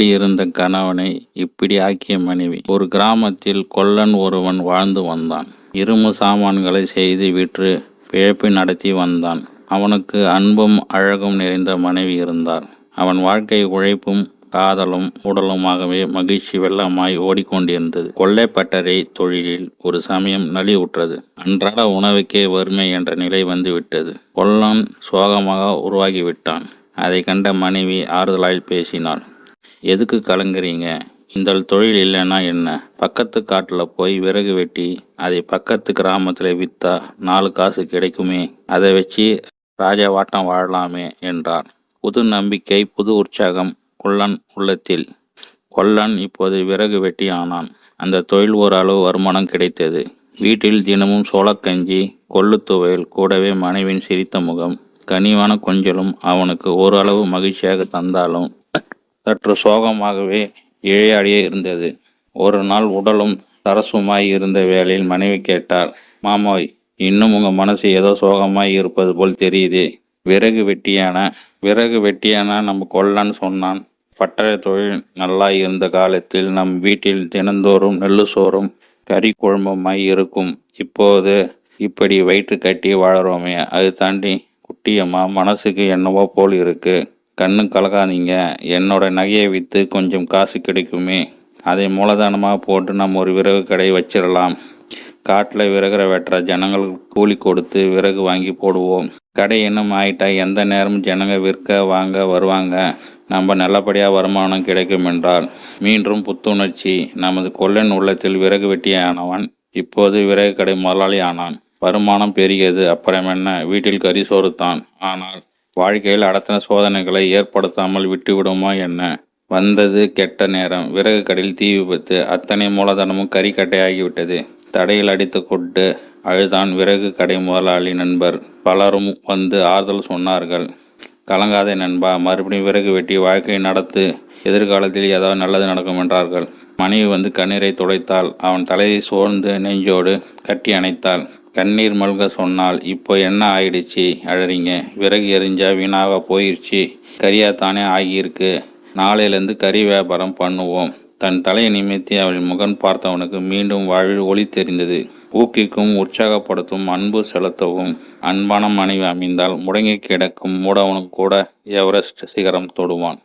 இப்படி இருந்த கணவனை இப்படி ஆக்கிய மனைவி. ஒரு கிராமத்தில் கொல்லன் ஒருவன் வாழ்ந்து வந்தான். இரும்பு சாமான்களை செய்து விற்று பிழைப்பு நடத்தி வந்தான். அவனுக்கு அன்பும் அழகும் நிறைந்த மனைவி இருந்தார். அவன் வாழ்க்கை உழைப்பும் காதலும் உடலுமாகவே மகிழ்ச்சி வெள்ளமாய் ஓடிக்கொண்டிருந்தது. கொள்ளைப்பட்டறை தொழிலில் ஒரு சமயம் நலிவுற்றது. அன்றாட உணவுக்கே வறுமை என்ற நிலை வந்துவிட்டது. கொல்லன் சோகமாக உருவாகிவிட்டான். அதை கண்ட மனைவி ஆறுதலாய் பேசினாள். எதுக்கு கலங்குறீங்க? இந்த தொழில் இல்லைன்னா என்ன? பக்கத்து காட்டில் போய் விறகு வெட்டி அதை பக்கத்து கிராமத்தில் விற்றா நாலு காசு கிடைக்குமே? அதை வச்சு ராஜாவாட்டம் வாழலாமே என்றார். புது நம்பிக்கை புது உற்சாகம் கொல்லன் உள்ளத்தில். கொல்லன் இப்போது விறகு வெட்டி ஆனான். அந்த தொழில் ஓரளவு வருமானம் கிடைத்தது. வீட்டில் தினமும் சோளக்கஞ்சி கொள்ளு துவையல் கூடவே மனைவின் சிரித்த முகம் கனிவான கொஞ்சலும் அவனுக்கு ஓரளவு மகிழ்ச்சியாக தந்தாலும் சற்று சோகமாகவே இழையாடியே இருந்தது. ஒரு நாள் உடலும் சரசுமாய் இருந்த வேளையில் மனைவி கேட்டார் மாமாய் இன்னும் உங்கள் மனசு ஏதோ சோகமாய் இருப்பது போல் தெரியுதே. விறகு வெட்டியான? விறகு வெட்டியான நம்ம கொல்லன்னு சொன்னான். பட்டறை தொழில் நல்லா இருந்த காலத்தில் நம் வீட்டில் தினந்தோறும் நெல்லு சோறும் கறி குழம்புமாய் இருக்கும். இப்போது இப்படி வயிற்று கட்டி வாழறோமே. அது தாண்டி குட்டியம்மா மனசுக்கு என்னவோ போல் இருக்குது கண்ணு கலகாதீங்க என்னோட நகையை விற்று கொஞ்சம் காசு கிடைக்குமே. அதை மூலதனமாக போட்டு நம்ம ஒரு விறகு கடை வச்சிடலாம். காட்டில் விறகுற வெட்டுற ஜனங்களுக்கு கூலி கொடுத்து விறகு வாங்கி போடுவோம். கடை இன்னும் ஆயிட்டா எந்த நேரமும் ஜனங்க விற்க வாங்க வருவாங்க. நம்ம நல்லபடியாக வருமானம் கிடைக்கும் என்றால் மீண்டும் புத்துணர்ச்சி. நமது கொள்ளன் உள்ளத்தில் விறகு வெட்டியானவன் இப்போது விறகு கடை முதலாளி ஆனான் வருமானம் பெருகியது. அப்புறம் என்ன? வீட்டில் கறி சோறுத்தான். ஆனால் வாழ்க்கையில் அடத்தின சோதனைகளை ஏற்படுத்தாமல் விட்டுவிடுமா என்ன? வந்தது கெட்ட நேரம். விறகு கடையில் தீ விபத்து. அத்தனை மூலதனமும் கறிக்கட்டையாகிவிட்டது தடையில் அடித்து கொண்டு அழுதான் விறகு கடை முதலாளி நண்பர். பலரும் வந்து ஆறுதல் சொன்னார்கள். கலங்காதே நண்பா. மறுபடியும் விறகு வெட்டி வாழ்க்கையை நடத்து. எதிர்காலத்தில் ஏதாவது நல்லது நடக்கும் என்றார்கள். மனைவி வந்து கண்ணீரை துடைத்தாள். அவன் தலையை சோர்ந்து நெஞ்சோடு கட்டி அணைத்தாள். கண்ணீர் மல்க சொன்னால் இப்போ என்ன ஆயிடுச்சு? அழறிங்க. விறகு எரிஞ்சா வீணாக போயிடுச்சு கரியா தானே ஆகியிருக்கு. நாளையிலேருந்து கறி வியாபாரம் பண்ணுவோம். தன் தலையை நிமித்தி அவள் முகன் பார்த்தவனுக்கு மீண்டும் வாழ்வில் ஒளி தெரிந்தது. ஊக்கிக்கும் உற்சாகப்படுத்தும் அன்பு செலுத்தவும் அன்பான மனைவி அமைந்தால் முடங்கி கிடக்கும் மூடவனும் கூட எவரெஸ்ட் சிகரம் தொடுவான்.